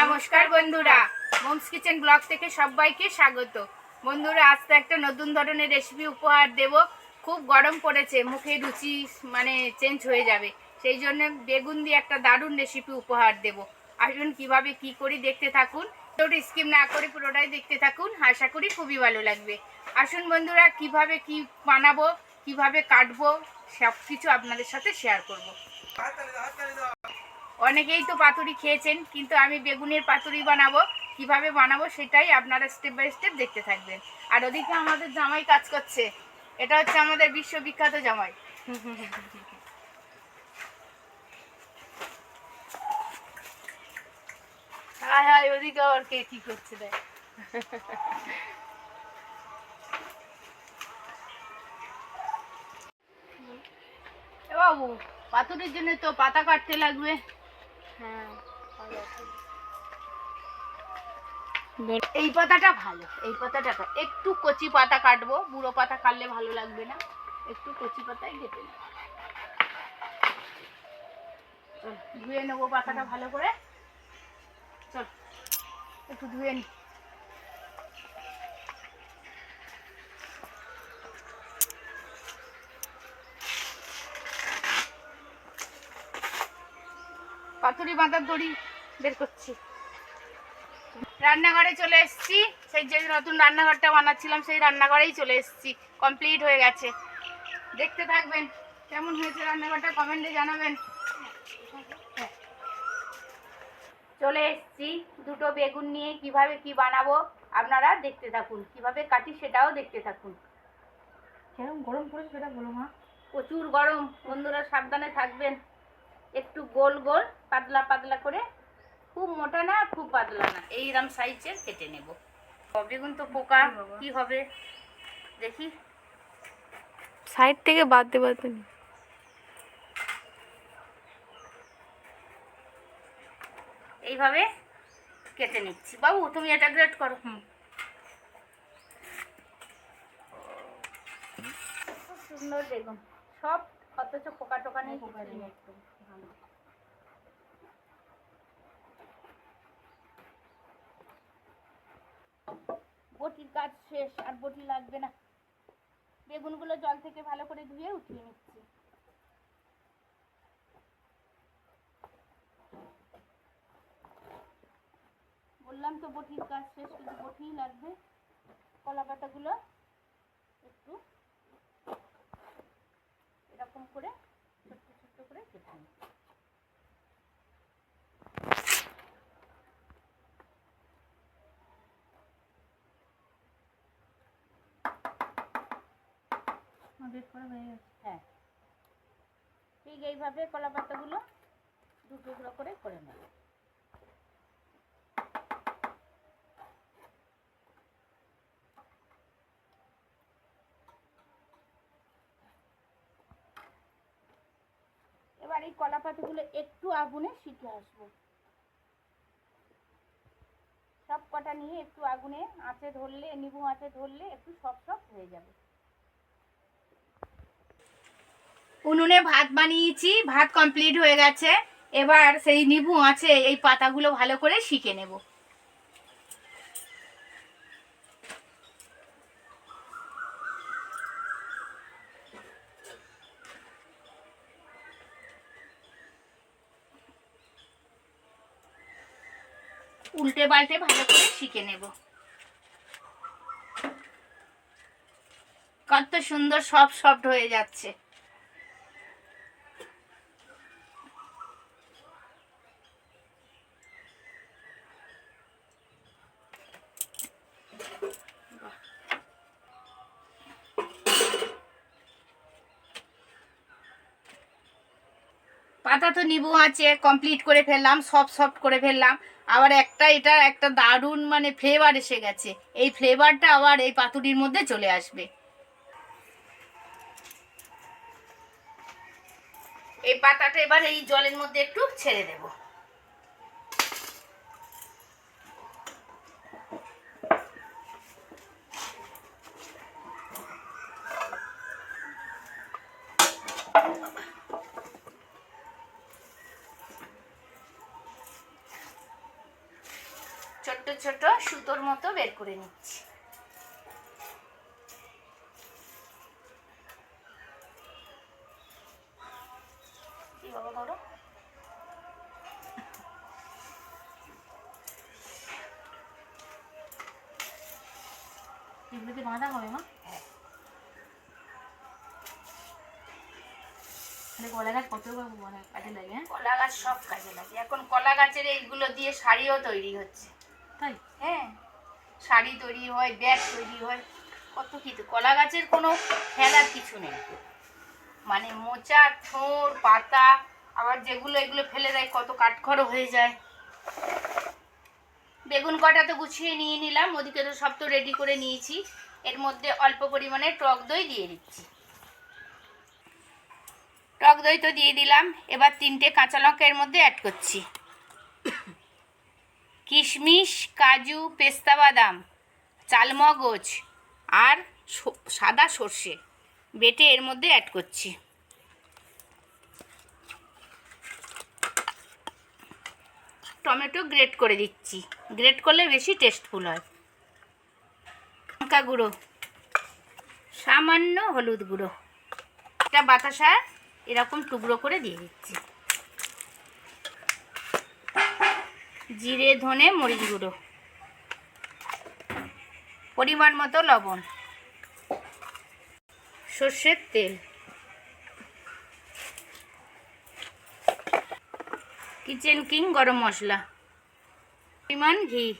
নমস্কার বন্ধুরা। Moms kitchen blog থেকে সবাইকে স্বাগত। বন্ধুরা আজ তো একটা নতুন ধরনের রেসিপি উপহার দেব। খুব গরম পড়েছে, মুখে রুচি মানে চেঞ্জ হয়ে যাবে। সেই জন্য বেগুন দিয়ে একটা দারুণ রেসিপি উপহার দেব। আসুন কীভাবে কি করি দেখতে থাকুন। তোর স্কিম না করে পুরোটাই দেখতে থাকুন। আশা করি খুবই ভালো লাগবে। আসুন বন্ধুরা, কীভাবে কি বানাবো, কীভাবে কাটবো সব কিছু আপনাদের সাথে শেয়ার করব। অনেকেই তো পাতুরি খেয়েছেন, কিন্তু আমি বেগুনের পাতুরি বানাবো, কীভাবে বানাবো সেটাই আপনারা স্টেপ বাই স্টেপ দেখতে থাকবেন। আর ওদিকে আমাদের জামাই কাজ করছে, এটা হচ্ছে আমাদের বিশ্ববিখ্যাত জামাই। হায় হায়, ওদিকে আবার কে কি করছে দেখ। বাবু, পাতুরির জন্য তো পাতা কাটতে লাগবে। এই পাতাটা ভালো এই পাতাটা একটু কচি পাতা কাটবো বুড়ো পাতা কাটলে ভালো লাগবে না। একটু কচি পাতাই কেটে নেব। ধুয়ে নেব পাতাটা ভালো করে। চল একটু ধুয়ে নি। পাতুরি বাঁধার দড়ি বের করছি। রান্নাঘরে চলে এসেছি। সেই যে নতুন রান্নাঘরটা বানাচ্ছিলাম সেই রান্নাঘরেই চলে এসেছি। কমপ্লিট হয়ে গেছে। দেখতে থাকবেন। কেমন হয়েছে রান্নাঘরটা কমেন্টে জানাবেন। চলে এসেছি। দুটো বেগুন নিয়ে কীভাবে কি বানাবো আপনারা দেখতে থাকুন। কীভাবে কাটি সেটাও দেখতে থাকুন। কিরম গরম পড়েছে সেটা বলো মা। প্রচুর গরম। বন্ধুরা সাবধানে থাকবেন। একটু গোল গোল পাতলা পাতলা করে খুব মোটা না খুব পাতলা না। এইরকম সাইজের কেটে নেব। বেগুন তো পোকা কি হবে? দেখি। সাইড থেকে বাদ দে বাদ এইভাবে কেটে নিচ্ছি। বাবু তুমি এটা গ্রেট করো। হুম। সুন্দর বেগুন। সব অথচ পোকা টোকা নেই পোকা নেই। একদম ভালো। বটির কাজ শেষ, আর বটি লাগবে না। বেগুনগুলো জল থেকে ভালো করে ধুয়ে উঠিয়ে নিচ্ছি। বললাম তো বটির কাজ শেষ, কিন্তু বটিই লাগবে। কলা পাতাগুলো একটু এরকম করে করে কেটে নিই। হয়ে হ্যাঁ। ঠিক এইভাবে কলা পাতাগুলো দু টুকরো করে করে নেব। এবার এই কলা পাতাগুলো একটু আগুনে শিখে আসব। সব কটা নিয়ে একটু আগুনে আঁচে ধরলে, নিবু আঁচে ধরলে একটু সব সব হয়ে যাবে। উনুনে ভাত বানিয়েছি, ভাত কমপ্লিট হয়ে গেছে। এবার সেই নিবু আছে এই পাতাগুলো ভালো করে শিখে নেব। উল্টে পাল্টে ভালো করে শিখে নেব। কত সুন্দর সব সফট হয়ে যাচ্ছে। পাতা তো নিবু আছে কমপ্লিট করে ফেললাম, সব সফট করে ফেললাম। আবার একটা এটা একটা দারুণ মানে ফ্লেভার এসে গেছে। এই ফ্লেভারটা আবার এই পাতুরির মধ্যে চলে আসবে। এই পাতাটা এবার এই জলের মধ্যে একটু ছেড়ে দেব। বের করে নিচ্ছি। বাবা ধরো। বাঁধা হবে মা কলা গাছ কত মানে কাজে লাগে হ্যাঁ? কলা গাছ সব কাজে লাগে। এখন কলা গাছের এইগুলো দিয়ে শাড়িও তৈরি হচ্ছে। তাই? হ্যাঁ। শাড়ি তৈরি হয়, ব্যাগ তৈরি হয়, কত কিছু। কলা গাছের কোনো খেলার কিছু নেই। মানে মোচা থোড় পাতা, আবার যেগুলো, এগুলো ফেলে দেয়, কত কাঠখড়ো হয়ে যায়। বেগুন কটা তো গুছিয়ে নিয়ে নিলাম, ওদিকে তো সব তো রেডি করে নিয়েছি। এর মধ্যে অল্প পরিমাণে টক দই দিয়ে দিচ্ছি। টক দই তো দিয়ে দিলাম, এবার তিনটে কাঁচা লঙ্কা এর মধ্যে অ্যাড করছি। কিশমিশ, কাজু, পেস্তা বাদাম, চালমগজ আর সাদা সর্ষে বেটে এর মধ্যে অ্যাড করছি। টমেটো গ্রেট করে দিচ্ছি। গ্রেট করলে বেশি টেস্টফুল হয়। লঙ্কা গুঁড়ো, সামান্য হলুদ গুঁড়ো। একটা বাতাসা এরকম টুকরো করে দিয়ে দিচ্ছি। জিরে, ধনে, মরিচ গুঁড়ো। পরিমাণ মতো লবণ। সর্ষের তেল। কিচেন কিং গরম মশলা। পরিমাণ ঘি।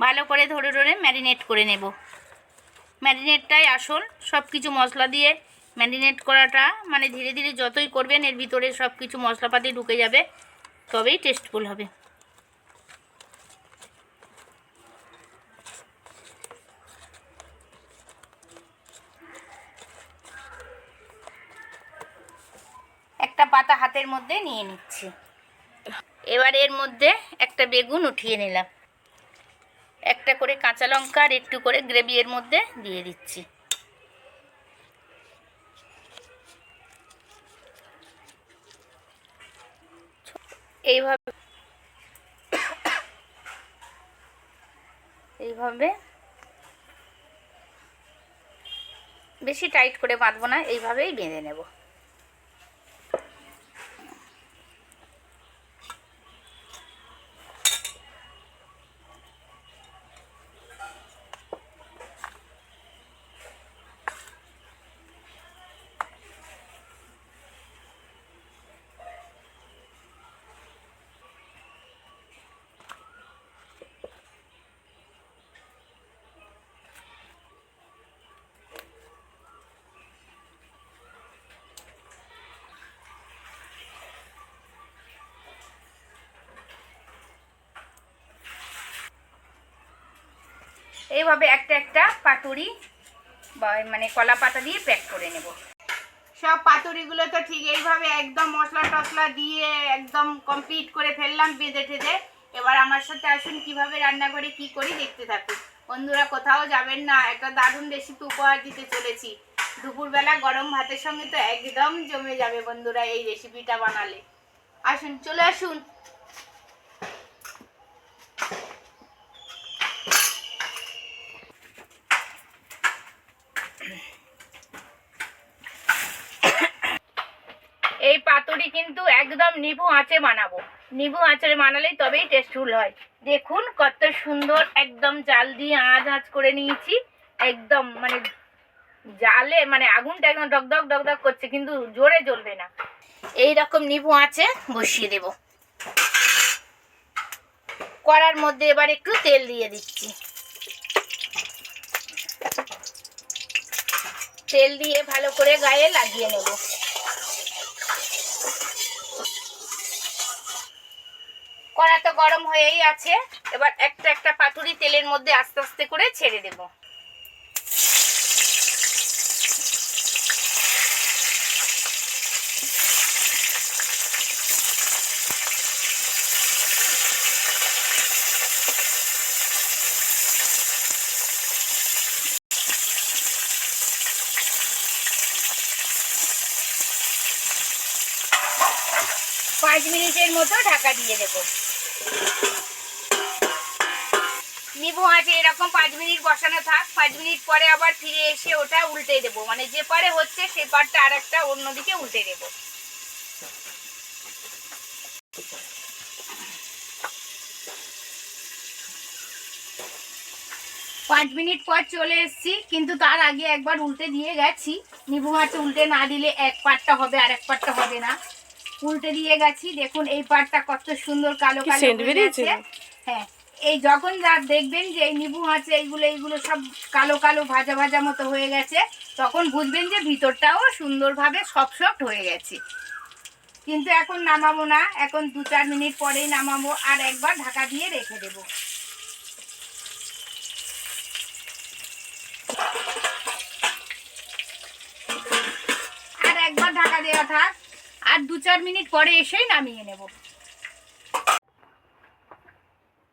ভালো করে ধরে ধরে ম্যারিনেট করে নেব। ম্যারিনেটটাই আসল। সব কিছু মশলা দিয়ে ম্যারিনেট করাটা মানে ধীরে ধীরে যতই করবেন, এর ভিতরে সব কিছু মশলাপাতি ঢুকে যাবে, তবেই টেস্টফুল হবে। একটা পাতা হাতের মধ্যে নিয়ে নিচ্ছি। এবার এর মধ্যে একটা বেগুন উঠিয়ে নিলাম। একটা করে কাঁচা লঙ্কা আর একটু করে গ্রেভি এর মধ্যে দিয়ে দিচ্ছি। এইভাবে এইভাবে বেশি টাইট করে বাঁধবো না এইভাবেই বেঁধে নেব। এইভাবে একটা একটা পাতুরি বা মানে কলা পাতা দিয়ে প্যাক করে নেব। সব পাতুরিগুলো তো ঠিক এইভাবে একদম মশলা টসলা দিয়ে একদম কমপ্লিট করে ফেললাম বেঁধে টেঁধে এবার আমার সাথে আসুন কীভাবে রান্না করে, কি করি দেখতে থাকুন। বন্ধুরা কোথাও যাবেন না, একটা দারুণ রেসিপি উপহার দিতে চলেছি। দুপুরবেলা গরম ভাতের সঙ্গে তো একদম জমে যাবে বন্ধুরা এই রেসিপিটা বানালে। আসুন, চলে আসুন। এই পাতুরি কিন্তু একদম নিবু আঁচে বানাবো। নিবু আঁচে বানালেই তবেই টেস্টফুল হয়। দেখুন কত সুন্দর একদম জাল দিয়ে আঁচ আঁচ করে নিয়েছি। একদম মানে জালে মানে আগুনটা একদম ডগডগ ডগডগ করছে, কিন্তু জোরে জ্বলবে না। এই রকম নিবু আঁচে বসিয়ে দেব। কড়ার মধ্যে এবার একটু তেল দিয়ে দিচ্ছি। তেল দিয়ে ভালো করে গায়ে লাগিয়ে নেব। কড়া তো গরম হয়েই আছে। এবার একটা একটা পাতুরি তেলের মধ্যে আস্তে আস্তে করে ছেড়ে দেব। পাঁচ মিনিটের মতো ঢাকা দিয়ে দেবো। নিবু আছে এরকম পাঁচ মিনিট বসানো থাক, পাঁচ মিনিট পরে আবার ফিরে এসে ওটা উল্টে দেবো। মানে যে পারে হচ্ছে, সে পারটা আর একটা অন্যদিকে উল্টে দেবো। পাঁচ মিনিট পর চলে এসেছি, কিন্তু তার আগে একবার উল্টে দিয়ে গেছি। নিবু মাছ উল্টে না দিলে এক পাটটা হবে আর এক পাটটা হবে না। উল্টে দিয়ে গেছি। দেখুন এই পাটটা কত সুন্দর কালো কালো হয়ে গেছে। এই যখন যা দেখবেন যে এই নিবু মাছে এইগুলো এইগুলো সব কালো কালো ভাজা ভাজা মতো হয়ে গেছে। তখন বুঝবেন যে ভিতরটাও সুন্দরভাবে সফট সফট হয়ে গেছে। কিন্তু এখন নামাবো না। এখন দু চার মিনিট পরেই নামাবো আর একবার ঢাকা দিয়ে রেখে দেবো। আর একবার ঢাকা দেওয়া থাক। আর দু চার মিনিট পরে এসেই নামিয়ে নেব।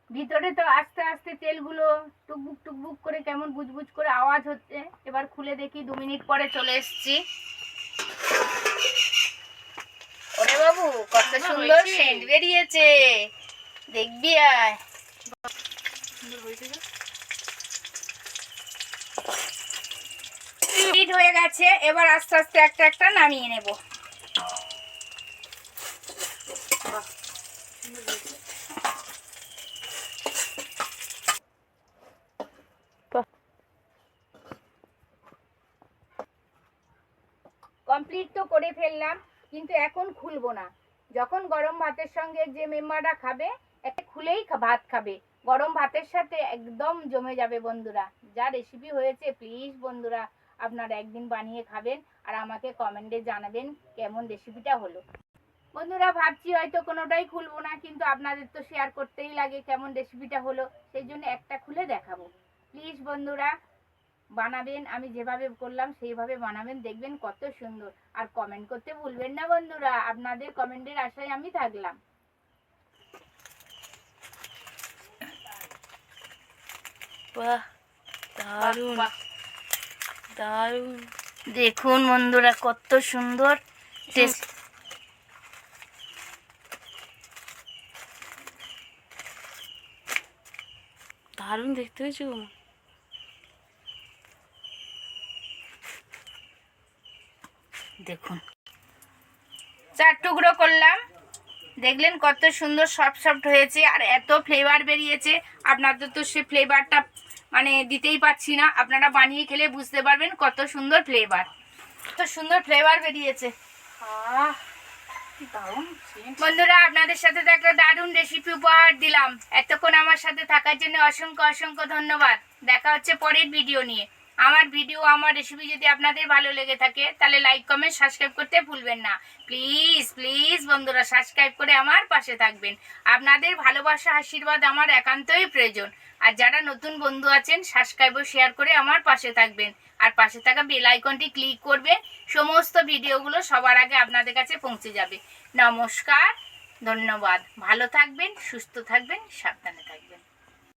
ভিতরে তো আস্তে আস্তে তেলগুলো টুকবুক টুকবুক করে কেমন বুজবুজ করে আওয়াজ হচ্ছে। এবার খুলে দেখি দু মিনিট পরে চলে এসেছি। ওরে বাবু কত সুন্দর সেন্ট বেরিয়েছে। দেখবি আয়। হয়ে গেছে। এবার আস্তে আস্তে একটা একটা নামিয়ে নেব। কমপ্লিট তো করে ফেললাম, কিন্তু এখন খুলবো না। যখন গরম ভাতের সঙ্গে যে মেম্বাররা খাবে একটা খুলেই ভাত খাবে। গরম ভাতের সাথে একদম জমে যাবে বন্ধুরা। যা রেসিপি হয়েছে প্লিজ বন্ধুরা, আপনারা একদিন বানিয়ে খাবেন আর আমাকে কমেন্টে জানাবেন কেমন রেসিপিটা হলো। বন্ধুরা ভাবছি হয়তো কোনোটাই খুলবো না কিন্তু আপনাদের তো শেয়ার করতেই লাগে কেমন রেসিপিটা হলো। সেই জন্য একটা খুলে দেখাবো। প্লিজ বন্ধুরা বানাবেন আমি যেভাবে করলাম সেইভাবে বানাবেন দেখবেন কত সুন্দর। আর কমেন্ট করতে ভুলবেন না বন্ধুরা আপনাদের কমেন্টের আশায় আমি থাকলাম। দারুণ। দেখুন বন্ধুরা কত সুন্দর। টেস্ট দারুণ দেখতে হয়েছে গো। দেখুন। চার টুকরো করলাম। দেখলেন কত সুন্দর সফট সফট হয়েছে আর এত ফ্লেভার বেরিয়েছে। আপনাদের তো সে ফ্লেভারটা মানে দিতেই পাচ্ছি না। আপনারা বানিয়ে খেলে বুঝতে পারবেন কত সুন্দর ফ্লেভার কত সুন্দর ফ্লেভার বেরিয়েছে। আহ! বন্ধুরা, আপনাদের সাথে তো একটা দারুণ রেসিপি উপহার দিলাম। এতক্ষণ আমার সাথে থাকার জন্য অসংখ্য অসংখ্য ধন্যবাদ। দেখা হচ্ছে পরের ভিডিও নিয়ে। আমার ভিডিও, আমার রেসিপি যদি আপনাদের ভালো লেগে থাকে, তাহলে লাইক কমেন্ট সাবস্ক্রাইব করতে ভুলবেন না। প্লিজ প্লিজ বন্ধুরা সাবস্ক্রাইব করে আমার পাশে থাকবেন। আপনাদের ভালোবাসা, আশীর্বাদ আমার একান্তই প্রয়োজন। আর যারা নতুন বন্ধু আছেন সাবস্ক্রাইব ও শেয়ার করে আমার পাশে থাকবেন। আর পাশে থাকা বেল আইকনটি ক্লিক করবে সমস্ত ভিডিওগুলো সবার আগে আপনাদের কাছে পৌঁছে যাবে। নমস্কার, ধন্যবাদ। ভালো থাকবেন, সুস্থ থাকবেন, সাবধানে থাকবেন।